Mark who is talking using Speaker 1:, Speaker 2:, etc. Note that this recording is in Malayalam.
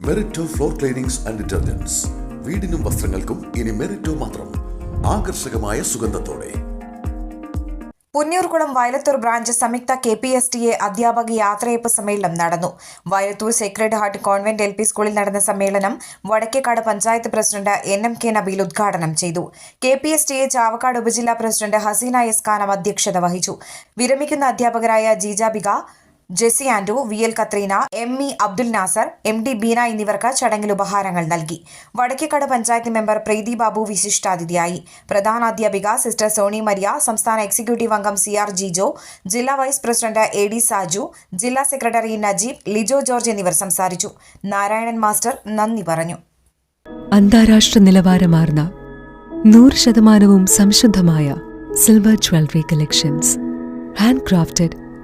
Speaker 1: Merito floor cleanings and detergents വീടിനും വസ്ത്രങ്ങൾക്കും ഇനി മെറിറ്റോ മാത്രം. ആകർഷകമായ സുഗന്ധത്തോടെ.
Speaker 2: പുന്നൂർകുളം വയലത്തൂർ ബ്രാഞ്ച് സംയുക്ത K P S T A അധ്യാപക യാത്രയപ്പ് സമ്മേളനം നടന്നു. Vayalathur Sacred Heart Convent L P സ്കൂളിൽ നടന്ന സമ്മേളനം Vadakkekad panchayat president N M K Nabeel ഉദ്ഘാടനം ചെയ്തു. K P S T A Chavakkad ഉപജില്ലാ പ്രസിഡന്റ് ഹസീന എസ് ഖാനം അധ്യക്ഷത വഹിച്ചു. വിരമിക്കുന്ന അധ്യാപകരായ Jeejabika Jessy and V L Katrina M E Abdul Nasar M D Beena എന്നിവർക്ക് ചടങ്ങിൽ ഉപഹാരങ്ങൾ നൽകി. വടക്കേക്കട പഞ്ചായത്ത് മെമ്പർ പ്രീതി ബാബു വിശിഷ്ടാതിഥിയായി. പ്രധാനാധ്യാപിക സിസ്റ്റർ സോണി മരിയ സംസ്ഥാന എക്സിക്യൂട്ടീവ് അംഗം സി ആർ ജിജോ ജില്ലാ vice president A D Saju ജില്ലാ സെക്രട്ടറി നജീബ് ലിജോ ജോർജ് എന്നിവർ സംസാരിച്ചു. നാരായണൻ മാസ്റ്റർ നന്ദി പറഞ്ഞു.
Speaker 3: അന്താരാഷ്ട്ര നിലവാരമാർന്ന നൂറ് ശതമാനവും സംശുദ്ധമായ silver jewellery collections. Handcrafted